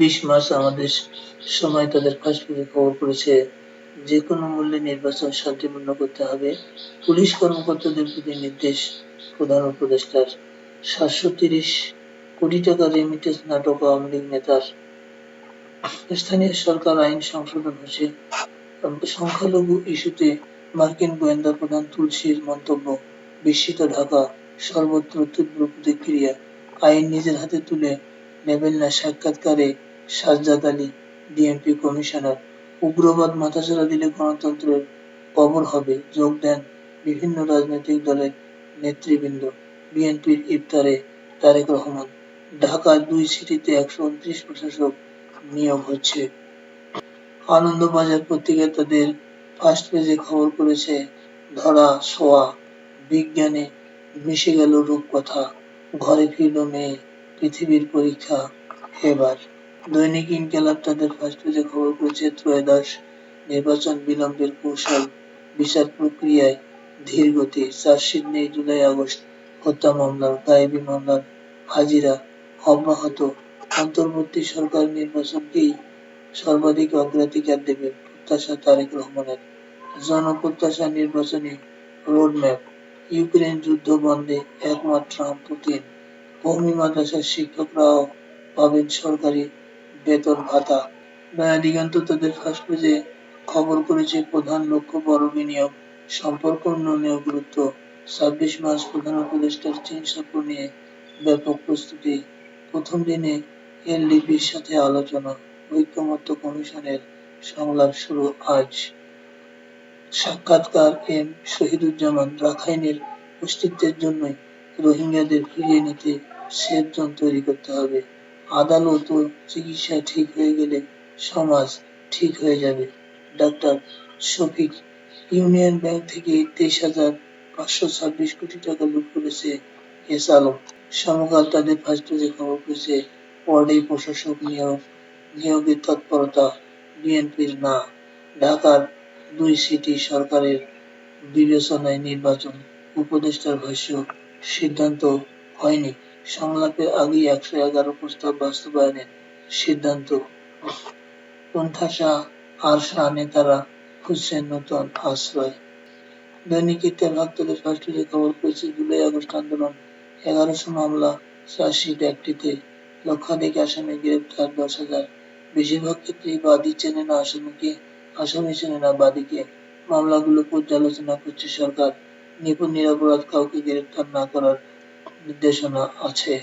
বিশ মার্চ আমাদের সময় তাদের ফার্স্ট পেজে খবর করেছে। যে কোনো মূল্যে নির্বাচন শান্তিপূর্ণ করতে হবে। পুলিশ কর্মকর্তাদের প্রতি নির্দেশ প্রধান উপদেষ্টার। সাতশো তিরিশ কোটি টাকা রেমিটেন্স নাটক আওয়ামী লীগ নেতার। স্থানীয় সরকার আইন সংশোধন হচ্ছে সংখ্যালঘু ইস্যুতে মার্কিন গোয়েন্দা প্রধান তুলসীর মন্তব্য। বিস্মিত ঢাকা, সর্বত্র তীব্র প্রতিক্রিয়া। আইন নিজের হাতে তুলে নেবেন না সাক্ষাৎকারে সাজ্জাদ আলী, ডিএমপি কমিশনার, উগ্রবাদ মাথাচাড়া দিলে গণতন্ত্রের কবর হবে, যোগ দেন বিভিন্ন রাজনৈতিক দলের নেতৃবৃন্দ। বিএনপির ইফতারে তারেক রহমান, ঢাকার দুই সিটিতে একশো উনত্রিশ প্রশাসক নিয়োগ হচ্ছে। আনন্দবাজার পত্রিকা তাদের ফার্স্ট পেজে খবর করেছে, ধরা, ছোঁয়া, বিজ্ঞানে মিশে গেল রূপকথা, ঘরে ফিরল মেয়ে, পৃথিবীর পরীক্ষা, এবার। দৈনিক ইনকেলাব তাদের ফার্স্ট পেজে খবর করেছে ত্রয়োদশ নির্বাচন বিলম্বের কৌশল, বিচার প্রক্রিয়ায় ধীর গতি চার্জশিট নেই জুলাই আগস্ট হত্যা মামলার গায়েবী মামলার হাজিরা, অব্যাহত। অন্তর্বর্তী সরকার নির্বাচনকেই সর্বাধিক অগ্রাধিকার দেবে প্রত্যাশা তারেক রহমানের। জনপ্রত্যাশা নির্বাচনী রোডম্যাপ, ইউক্রেন যুদ্ধ বন্ধে একমাত্র পুতিন কৌমি মাদ্রাসার শিক্ষকরাও পাবেন সরকারি বেতন ভাতা। নয়া দিগন্ত তাদের ফার্স্ট পেজে খবর করেছে প্রধান লক্ষ্য বড় বিনিয়োগ, সম্পর্ক উন্নয়নের গুরুত্ব। ছাব্বিশ মার্চ প্রধান উপদেষ্টার চীন সফর নিয়ে ব্যাপক প্রস্তুতি। প্রথম দিনে এলডিপির সাথে আলোচনা, ঐক্যমত্য কমিশনের সংলাপ শুরু আজ। সাক্ষাৎকার এম শহীদুজ্জামান রাখাইনের অস্তিত্বের জন্যই রোহিঙ্গাদের ফিরিয়ে নিতে সেফ তৈরি করতে হবে। আদালত ও চিকিৎসা ঠিক হয়ে গেলে সমাজ ঠিক হয়ে যাবে। ডাক্তার শফিক, ইউনিয়ন ব্যাংক থেকে তেইশ হাজার পাঁচশো ছাব্বিশ কোটি টাকা লুট করেছে এস আলম। সমকাল তাদের ফার্স্ট খবর করেছে ওয়ার্ডে প্রশাসক নিয়োগ। নিয়োগের তৎপরতা বিএনপির না। ঢাকার দুই সিটি সরকারের বিবেচনায় নির্বাচন। উপদেষ্টার ভাষ্য, সিদ্ধান্ত হয়নি। সংলাপের আগেই একশো এগারো প্রস্তাব বাস্তবায়নের সিদ্ধান্ত নেতারা খুঁজছেন নতুন আশ্রয়। দৈনিক ফার্স্ট পেজে খবর জুলাই আগস্ট আন্দোলন, এগারোশো মামলা, চার্জশিট একটিতে। লক্ষাধিক আসামি গ্রেপ্তার, দশ হাজার। বেশিরভাগ ক্ষেত্রেই বাদী চেনে না আসামিকে, আসামি চেনে না বাদীকে। মামলাগুলো পর্যালোচনা করছে সরকার। নিপুণ, নিরাপরাধ কাউকে গ্রেপ্তার না করার নির্দেশনা আছে।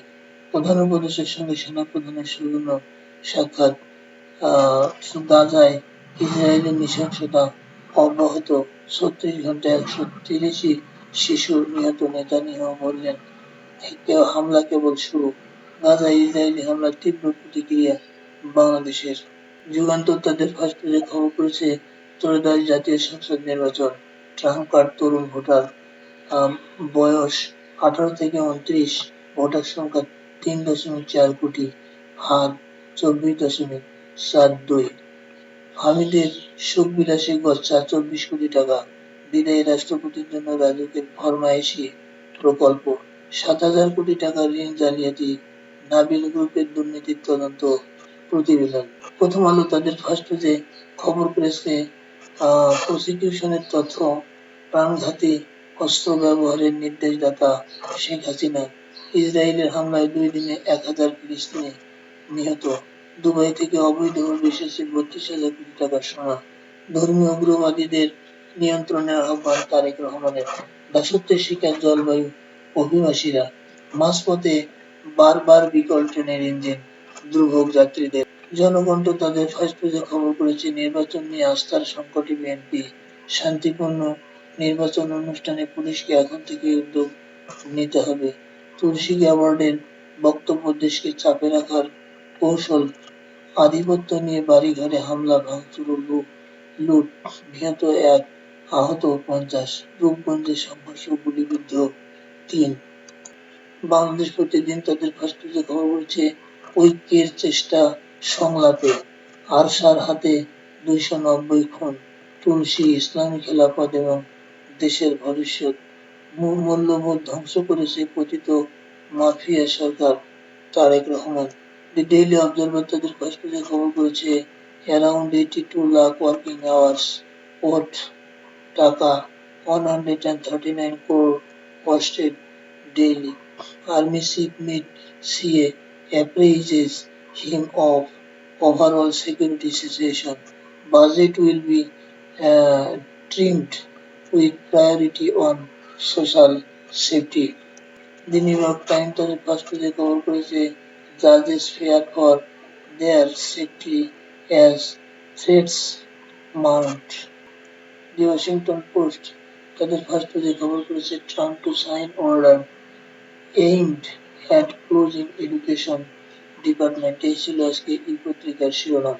প্রধান উপদেশের সঙ্গে সেনাপ্রধানের সৌজন্য সাক্ষাৎ গাজায় ইসরায়েলের নৃশংসতা অব্যাহত। ছত্রিশ ঘন্টায় একশো তিরিশই শিশু নিহত নেতানিয়াহু বললেন হামলা কেবল শুরু। গাজায় ইসরায়েলি হামলার তীব্র প্রতিক্রিয়া বাংলাদেশের। যুগান্তর তাদের ফার্স্ট পেজে খবর করেছে ত্রয়োদশ জাতীয় সংসদ নির্বাচন, ট্রাম্প কার্ড তরুণ ভোটার বয়স আঠারো থেকে উনত্রিশ ভোটার সংখ্যা তিন দশমিক চার কোটি হার চব্বিশ দশমিক সাত দুই। হামিদের সুখবিলাসী গচ্ছা চব্বিশ কোটি টাকা। বিদায়ী রাষ্ট্রপতির জন্য রাজুকের ফরমায়েশি প্রকল্প। সাত হাজার কোটি টাকার ঋণ জালিয়াতি, নাবিল গ্রুপের দুর্নীতির তদন্ত প্রতিবেদন। প্রথম আলো তাদের ফার্স্ট পেজে খবর করেছে প্রসিকিউশনের তথ্য। প্রাণঘাতী অস্ত্র ব্যবহারের নির্দেশদাতা শেখ হাসিনা। ইসরায়েলের হামলায় দুই দিনে এক হাজার ফিলিস্তিনি নিহত। দুবাই থেকে অবৈধভাবে এসেছে বত্রিশ হাজার কোটি টাকার সোনা। ধর্মীয় উগ্রবাদীদের নিয়ন্ত্রণের আহ্বান তারেক রহমানের। দাসত্বের শিকার জলবায়ু অভিবাসীরা। মাঝপথে বারবার বিকল ট্রেনের ইঞ্জিন। দুর্ভোগ যাত্রীদের। জনকণ্ঠ তাদের ফার্স্ট পেজে খবর করেছে নির্বাচন নিয়ে আস্থার সংকটে বিএনপি। শান্তিপূর্ণ নির্বাচন অনুষ্ঠানে পুলিশকে এখন থেকে উদ্যোগ নিতে হবে। তুলসী অ্যাওয়ার্ডের বক্তব্য দেশকে চাপে রাখার কৌশল, আধিপত্য নিয়ে বাড়ি ঘরে হামলা, ভাঙচুর লুট নিহত এক, আহত পঞ্চাশ, রূপগঞ্জে সংঘর্ষ, গুলিবিদ্ধ তিন। বাংলাদেশ প্রতিদিন তাদের ফার্স্ট খবর বলছে ঐক্যের চেষ্টা সংলাপে। আরশার হাতে দুইশো নব্বই খুন, তুলসী ইসলামী খেলাফত এবং দেশের ভবিষ্যৎ মূল্যবোধ ধ্বংস করেছে পতিত mafia Sarkar Tarek Rahman the Daily Observer তাদের পেজে খবর করেছে around eighty two lakh working hours worth taka one hundred and thirty nine crore wasted daily. Army chief Mid CA appraises of overall security situation. Budget will be uh, trimmed with priority on social safety. The New York Times তাদের first খবর করেছে জাজেস fear for their safety as threats mount the Washington Post তাদের first পেজে খবর করেছে Trump to sign order aimed at closing education department এই ছিল আজকে এই পত্রিকার শিরোনাম